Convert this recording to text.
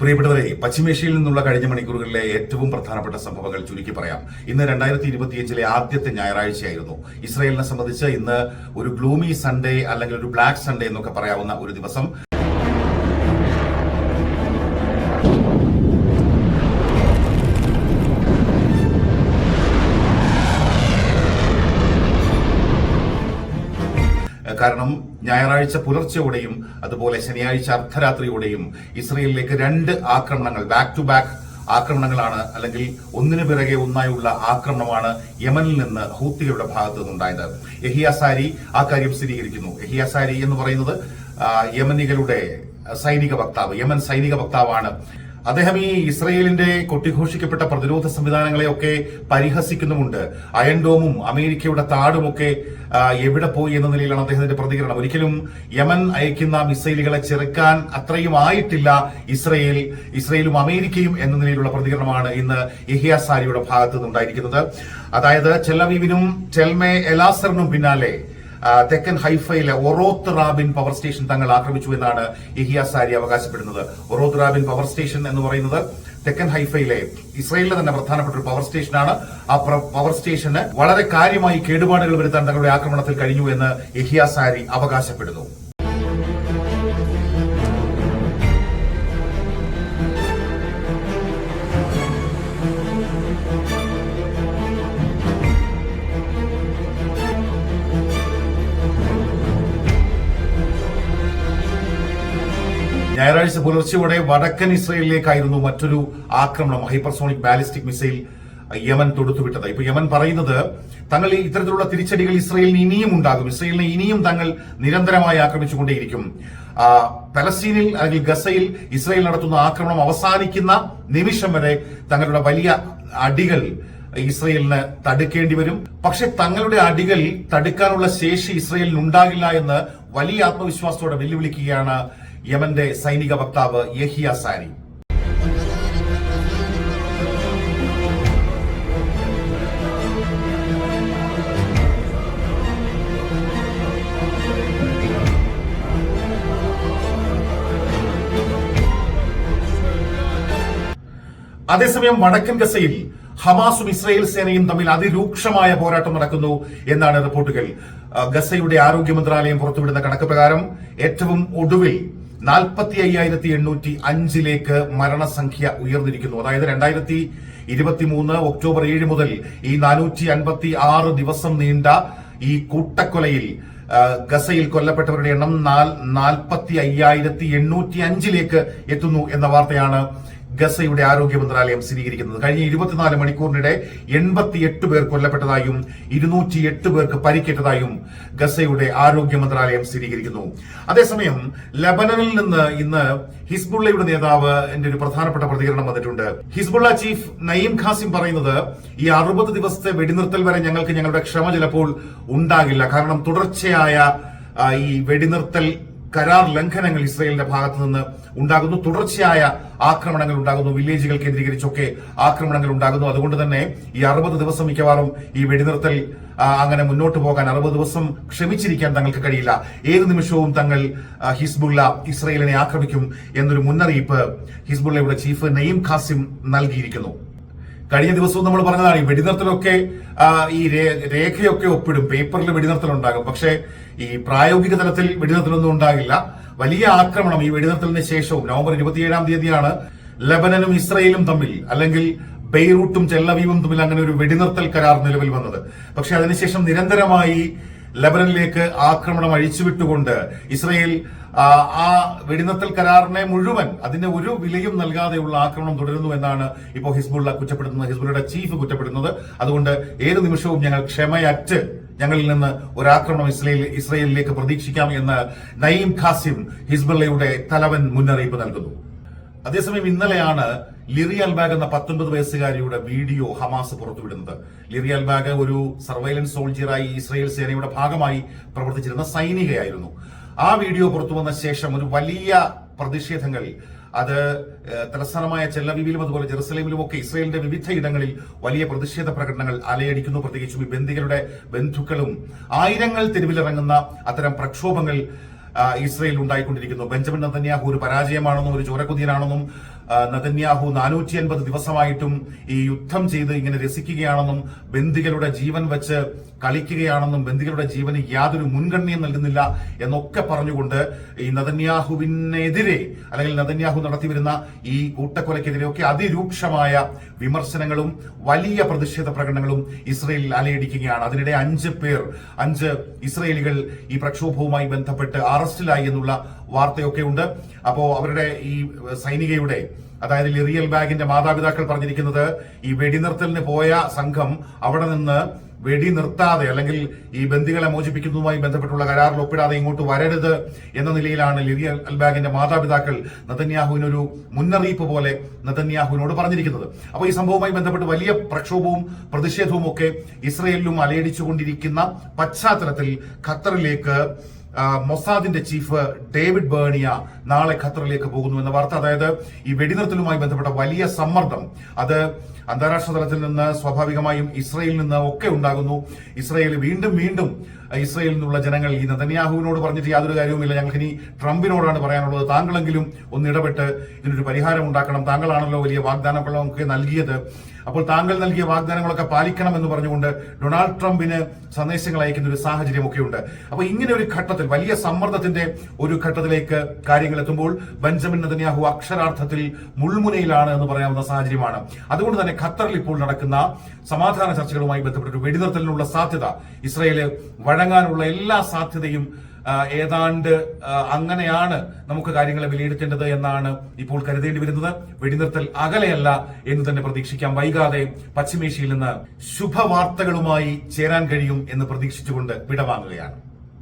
പ്രിയപ്പെട്ടവരെ പശ്ചിമേഷ്യയിൽ നിന്നുള്ള കഴിഞ്ഞ മണിക്കൂറുകളിലെ ഏറ്റവും പ്രധാനപ്പെട്ട സംഭവങ്ങൾ ചുരുക്കി പറയാം. ഇന്ന് രണ്ടായിരത്തി ഇരുപത്തിയഞ്ചിലെ ആദ്യത്തെ ഞായറാഴ്ചയായിരുന്നു. ഇസ്രയേലിനെ സംബന്ധിച്ച് ഇന്ന് ഒരു ഗ്ലൂമി സൺഡേ അല്ലെങ്കിൽ ഒരു ബ്ലാക്ക് സൺഡേ എന്നൊക്കെ പറയാവുന്ന ഒരു ദിവസം. കാരണം ഞായറാഴ്ച പുലർച്ചെയോടെയും അതുപോലെ ശനിയാഴ്ച അർദ്ധരാത്രിയോടെയും ഇസ്രയേലിലേക്ക് രണ്ട് ആക്രമണങ്ങൾ ബാക്ക് ടു ബാക്ക് ആക്രമണങ്ങളാണ് അല്ലെങ്കിൽ ഒന്നിനു പിറകെ ഒന്നായുള്ള ആക്രമണമാണ് യമനിൽ നിന്ന് ഹൂത്തികളുടെ ഭാഗത്തു നിന്നുണ്ടായത്. എഹിയാസാരി ആ കാര്യം സ്ഥിരീകരിക്കുന്നു. എഹിയാസാരി എന്ന് പറയുന്നത് യമനികളുടെ സൈനിക വക്താവ് യമൻ സൈനിക വക്താവാണ്. അദ്ദേഹം ഈ ഇസ്രയേലിന്റെ കൊട്ടിഘോഷിക്കപ്പെട്ട പ്രതിരോധ സംവിധാനങ്ങളെയൊക്കെ പരിഹസിക്കുന്നുമുണ്ട്. അയൻഡോമും അമേരിക്കയുടെ താടുമൊക്കെ എവിടെ പോയി എന്ന നിലയിലാണ് അദ്ദേഹത്തിന്റെ പ്രതികരണം. ഒരിക്കലും യമൻ അയക്കുന്ന മിസൈലുകളെ ചെറുക്കാൻ അത്രയും ആയിട്ടില്ല ഇസ്രയേൽ ഇസ്രയേലും അമേരിക്കയും എന്ന നിലയിലുള്ള പ്രതികരണമാണ് ഇന്ന് ഇഹിയാസാരിയുടെ ഭാഗത്തു നിന്നുണ്ടായിരിക്കുന്നത് അതായത് ചെല്ലവീവിനും ചെൽമെ എലാസറിനും പിന്നാലെ തെക്കൻ ഹൈഫയിലെ ഒറോത്ത് റാബിൻ പവർ സ്റ്റേഷൻ തങ്ങൾ ആക്രമിച്ചു എന്നാണ് ഇഹിയാസാരി അവകാശപ്പെടുന്നത്. ഒറോത്ത് റാബിൻ പവർ സ്റ്റേഷൻ എന്ന് പറയുന്നത് തെക്കൻ ഹൈഫയിലെ ഇസ്രയേലിലെ തന്നെ പ്രധാനപ്പെട്ട ഒരു പവർ സ്റ്റേഷനാണ് ആ പവർ സ്റ്റേഷന് വളരെ കാര്യമായി കേടുപാടുകൾ വരുത്താൻ തങ്ങളുടെ ആക്രമണത്തിൽ കഴിഞ്ഞു എന്ന് ഇഹിയാസാരി അവകാശപ്പെടുന്നു. ഞായറാഴ്ച പുലർച്ചെയോടെ വടക്കൻ ഇസ്രയേലിലേക്കായിരുന്നു മറ്റൊരു ആക്രമണം. ഹൈപ്പർസോണിക് ബാലിസ്റ്റിക് മിസൈൽ യമൻ തൊടുത്തുവിട്ടത്. ഇപ്പൊ യമൻ പറയുന്നത് തങ്ങൾ ഇത്തരത്തിലുള്ള തിരിച്ചടികൾ ഇസ്രയേലിന് ഇനിയും ഉണ്ടാകും. ഇസ്രയേലിനെ ഇനിയും തങ്ങൾ നിരന്തരമായി ആക്രമിച്ചുകൊണ്ടേയിരിക്കും. പലസ്തീനിൽ അല്ലെങ്കിൽ ഗസയിൽ ഇസ്രയേൽ നടത്തുന്ന ആക്രമണം അവസാനിക്കുന്ന നിമിഷം വരെ തങ്ങളുടെ വലിയ അടികൾ ഇസ്രയേലിന് തടുക്കേണ്ടി വരും. പക്ഷെ തങ്ങളുടെ അടികൾ തടുക്കാനുള്ള ശേഷി ഇസ്രയേലിന് ഉണ്ടാകില്ല എന്ന് വലിയ ആത്മവിശ്വാസത്തോടെ വെല്ലുവിളിക്കുകയാണ് യമന്റെ സൈനിക വക്താവ് യഹിയ സാരി. അതേസമയം വടക്കൻ ഗസയിൽ ഹമാസും ഇസ്രായേൽ സേനയും തമ്മിൽ അതിരൂക്ഷമായ പോരാട്ടം നടക്കുന്നു എന്നാണ് റിപ്പോർട്ടുകൾ. ഗസയുടെ ആരോഗ്യ മന്ത്രാലയം പുറത്തുവിടുന്ന കണക്ക് പ്രകാരം ഏറ്റവും ഒടുവിൽ നാൽപ്പത്തി അയ്യായിരത്തി എണ്ണൂറ്റി അഞ്ചിലേക്ക് മരണസംഖ്യ ഉയർന്നിരിക്കുന്നു. അതായത് രണ്ടായിരത്തി ഇരുപത്തിമൂന്ന് ഒക്ടോബർ ഏഴ് മുതൽ ഈ നാനൂറ്റി അൻപത്തി ആറ് ദിവസം നീണ്ട ഈ കൂട്ടക്കൊലയിൽ ഗസയിൽ കൊല്ലപ്പെട്ടവരുടെ എണ്ണം നാൽപ്പത്തി അയ്യായിരത്തി എണ്ണൂറ്റി അഞ്ചിലേക്ക് എത്തുന്നു എന്ന വാർത്തയാണ് ഗസയുടെ ആരോഗ്യ മന്ത്രാലയം സ്ഥിരീകരിക്കുന്നത്. കഴിഞ്ഞ ഇരുപത്തിനാല് മണിക്കൂറിനിടെ എൺപത്തിയെട്ട് പേർ കൊല്ലപ്പെട്ടതായും ഇരുന്നൂറ്റിയെട്ട് പേർക്ക് പരിക്കേറ്റതായും ഗസയുടെ ആരോഗ്യ മന്ത്രാലയം സ്ഥിരീകരിക്കുന്നു. അതേസമയം ലബനനിൽ നിന്ന് ഇന്ന് ഹിസ്ബുള്ളയുടെ നേതാവ് എന്റെ ഒരു പ്രധാനപ്പെട്ട പ്രതികരണം വന്നിട്ടുണ്ട്. ഹിസ്ബുള്ള ചീഫ് നയീം ഖാസിം പറയുന്നത് ഈ അറുപത് ദിവസത്തെ വെടിനിർത്തൽ വരെ ഞങ്ങൾക്ക് ഞങ്ങളുടെ ക്ഷമ ചിലപ്പോൾ ഉണ്ടാകില്ല. കാരണം തുടർച്ചയായ ഈ വെടിനിർത്തൽ കരാർ ലംഘനങ്ങൾ ഇസ്രയേലിന്റെ ഭാഗത്ത് നിന്ന് ഉണ്ടാകുന്നു. തുടർച്ചയായ ആക്രമണങ്ങൾ ഉണ്ടാകുന്നു. വില്ലേജുകൾ കേന്ദ്രീകരിച്ചൊക്കെ ആക്രമണങ്ങൾ ഉണ്ടാകുന്നു. അതുകൊണ്ട് തന്നെ ഈ അറുപത് ദിവസം മിക്കവാറും ഈ വെടിനിർത്തൽ അങ്ങനെ മുന്നോട്ട് പോകാൻ അറുപത് ദിവസം ക്ഷമിച്ചിരിക്കാൻ തങ്ങൾക്ക് കഴിയില്ല. ഏത് നിമിഷവും തങ്ങൾ ഹിസ്ബുള്ള ഇസ്രയേലിനെ ആക്രമിക്കും എന്നൊരു മുന്നറിയിപ്പ് ഹിസ്ബുള്ളയുടെ ചീഫ് നയീം ഖാസിം നൽകിയിരിക്കുന്നു. കഴിഞ്ഞ ദിവസവും നമ്മൾ പറഞ്ഞതാണ് ഈ വെടിനിർത്തലൊക്കെ ഈ രേഖയൊക്കെ ഒപ്പിടും പേപ്പറിൽ വെടിനിർത്തൽ ഉണ്ടാകും പക്ഷേ ഈ പ്രായോഗിക തലത്തിൽ വെടിനിർത്തലൊന്നും ഉണ്ടാകില്ല. വലിയ ആക്രമണം ഈ വെടിനിർത്തലിന് ശേഷവും നവംബർ ഇരുപത്തിയേഴാം തീയതിയാണ് ലബനനും ഇസ്രയേലും തമ്മിൽ അല്ലെങ്കിൽ ബെയ്റൂട്ടും ചെല്ലവീവും തമ്മിൽ അങ്ങനെ ഒരു വെടിനിർത്തൽ കരാർ നിലവിൽ വന്നത്. പക്ഷെ അതിനുശേഷം നിരന്തരമായി ലബനനിലേക്ക് ആക്രമണം അഴിച്ചുവിട്ടുകൊണ്ട് ഇസ്രയേൽ ആ, വെടിനിർത്തൽ കരാറിനെ മുഴുവൻ അതിന്റെ ഒരു വിലയും നൽകാതെയുള്ള ആക്രമണം തുടരുന്നു എന്നാണ് ഇപ്പോൾ ഹിസ്ബുള്ള കുറ്റപ്പെടുത്തുന്നത്. ഹിസ്ബുള്ളയുടെ ചീഫ് കുറ്റപ്പെടുത്തുന്നത്. അതുകൊണ്ട് ഏത് നിമിഷവും ഞങ്ങൾ ക്ഷമയറ്റ് ഞങ്ങളിൽ നിന്ന് ഒരാക്രമണം ഇസ്രയേൽ ഇസ്രയേലിലേക്ക് പ്രതീക്ഷിക്കാം എന്ന് നയീം ഖാസിം ഹിസ്ബുള്ളയുടെ തലവൻ മുന്നറിയിപ്പ് നൽകുന്നു. അതേസമയം ഇന്നലെയാണ് ലിറി അൽബാഗ് എന്ന പത്തൊൻപത് വയസ്സുകാരിയുടെ വീഡിയോ ഹമാസ് പുറത്തുവിടുന്നത്. ലിറി അൽബാഗ് ഒരു സർവൈലൻസ് സോൾജിയറായി ഇസ്രയേൽ സേനയുടെ ഭാഗമായി പ്രവർത്തിച്ചിരുന്ന സൈനികയായിരുന്നു. ആ വീഡിയോ പുറത്തു വന്ന ശേഷം ഒരു വലിയ പ്രതിഷേധങ്ങൾ. അത് തലസ്ഥാനമായ ചെല്ലവീവിലും അതുപോലെ ജെറുസലേമിലും ഒക്കെ ഇസ്രയേലിന്റെ വിവിധ ഇടങ്ങളിൽ വലിയ പ്രതിഷേധ പ്രകടനങ്ങൾ അലയടിക്കുന്നു. പ്രത്യേകിച്ചും ഈ ബന്ദികളുടെ ബന്ധുക്കളും. ആയിരങ്ങൾ തെരുവിലിറങ്ങുന്ന അത്തരം പ്രക്ഷോഭങ്ങൾ ഇസ്രയേൽ ഉണ്ടായിക്കൊണ്ടിരിക്കുന്നു. ബെഞ്ചമിൻ നതന്യാഹു ഒരു പരാജയമാണെന്നും ഒരു ചോരക്കുതിയനാണെന്നും നതന്യാഹു നാനൂറ്റി അൻപത് ദിവസമായിട്ടും ഈ യുദ്ധം ചെയ്ത് ഇങ്ങനെ രസിക്കുകയാണെന്നും ബന്ദികളുടെ ജീവൻ വെച്ച് കളിക്കുകയാണെന്നും ബന്ദികളുടെ ജീവന് യാതൊരു മുൻഗണനയും നൽകുന്നില്ല എന്നൊക്കെ പറഞ്ഞുകൊണ്ട് ഈ നദന്യാഹുവിനെതിരെ അല്ലെങ്കിൽ നദന്യാഹു നടത്തിവരുന്ന ഈ കൂട്ടക്കൊലയ്ക്കെതിരെയൊക്കെ അതിരൂക്ഷമായ വിമർശനങ്ങളും വലിയ പ്രതിഷേധ പ്രകടനങ്ങളും ഇസ്രയേലിൽ അലയടിക്കുകയാണ്. അതിനിടെ അഞ്ച് പേർ അഞ്ച് ഇസ്രയേലികൾ ഈ പ്രക്ഷോഭവുമായി ബന്ധപ്പെട്ട് അറസ്റ്റിലായി എന്നുള്ള വാർത്തയൊക്കെ ഉണ്ട് അപ്പോൾ അവരുടെ ഈ സൈനികയുടെ അതായത് ലിറിയൽ ബാഗിന്റെ മാതാപിതാക്കൾ പറഞ്ഞിരിക്കുന്നത് ഈ വെടിനിർത്തലിന് പോയ സംഘം അവിടെ നിന്ന് വെടി നിർത്താതെ അല്ലെങ്കിൽ ഈ ബന്ദികളെ മോചിപ്പിക്കുന്നതുമായി ബന്ധപ്പെട്ടുള്ള കരാറിൽ ഒപ്പിടാതെ ഇങ്ങോട്ട് വരരുത് എന്ന നിലയിലാണ് ലിറിയൽ അൽബാഗിന്റെ മാതാപിതാക്കൾ നതന്യാഹുവിനൊരു മുന്നറിയിപ്പ് പോലെ നതന്യാഹുവിനോട് പറഞ്ഞിരിക്കുന്നത്. അപ്പോൾ ഈ സംഭവവുമായി ബന്ധപ്പെട്ട് വലിയ പ്രക്ഷോഭവും പ്രതിഷേധവും ഒക്കെ ഇസ്രയേലിലും അലയടിച്ചുകൊണ്ടിരിക്കുന്ന പശ്ചാത്തലത്തിൽ ഖത്തറിലേക്ക് മൊസാദിന്റെ ചീഫ് ഡേവിഡ് ബേണിയ നാളെ ഖത്തറിലേക്ക് പോകുന്നു എന്ന വാർത്ത. അതായത് ഈ വെടിനിർത്തലുമായി ബന്ധപ്പെട്ട വലിയ സമ്മർദ്ദം. അത് അന്താരാഷ്ട്ര തലത്തിൽ നിന്ന് സ്വാഭാവികമായും ഇസ്രയേലിൽ നിന്ന് ഒക്കെ ഉണ്ടാകുന്നു. ഇസ്രയേൽ വീണ്ടും വീണ്ടും ഇസ്രയേലിൽ നിന്നുള്ള ജനങ്ങൾ ഈ നതന്യാഹുവിനോട് പറഞ്ഞിട്ട് യാതൊരു കാര്യവുമില്ല. ഞങ്ങൾക്ക് ഇനി ട്രംപിനോടാണ് പറയാനുള്ളത്. താങ്കളെങ്കിലും ഒന്ന് ഇടപെട്ട് ഇതിനൊരു പരിഹാരം ഉണ്ടാക്കണം. താങ്കളാണല്ലോ വലിയ വാഗ്ദാനങ്ങളൊക്കെ നൽകിയത്. അപ്പോൾ താങ്കൾ നൽകിയ വാഗ്ദാനങ്ങളൊക്കെ പാലിക്കണം എന്ന് പറഞ്ഞുകൊണ്ട് ഡൊണാൾഡ് ട്രംപിന് സന്ദേശങ്ങൾ അയക്കുന്ന ഒരു സാഹചര്യമൊക്കെ ഉണ്ട് അപ്പോൾ ഇങ്ങനെ ഒരു ഘട്ടത്തിൽ വലിയ സമ്മർദ്ദത്തിന്റെ ഒരു ഘട്ടത്തിലേക്ക് കാര്യങ്ങൾ എത്തുമ്പോൾ ബെഞ്ചമിൻ നതന്യാഹു അക്ഷരാർത്ഥത്തിൽ മുൾമുനയിലാണ് എന്ന് പറയാവുന്ന സാഹചര്യമാണ്. അതുകൊണ്ട് തന്നെ ഖത്തറിൽ ഇപ്പോൾ നടക്കുന്ന സമാധാന ചർച്ചകളുമായി ബന്ധപ്പെട്ട ഒരു വെടിനിർത്തലിനുള്ള സാധ്യത ഇസ്രയേൽ വഴങ്ങാനുള്ള എല്ലാ സാധ്യതയും ഏതാണ്ട് അങ്ങനെയാണ് നമുക്ക് കാര്യങ്ങളെ വിലയിരുത്തേണ്ടത് എന്നാണ് ഇപ്പോൾ കരുതേണ്ടി വരുന്നത്. വെടിനിർത്തൽ അകലെയല്ല എന്ന് തന്നെ പ്രതീക്ഷിക്കാം. വൈകാതെ പശ്ചിമേഷ്യയിൽ നിന്ന് ശുഭവാർത്തകളുമായി ചേരാൻ കഴിയും എന്ന് പ്രതീക്ഷിച്ചുകൊണ്ട് വിടവാങ്ങുകയാണ്.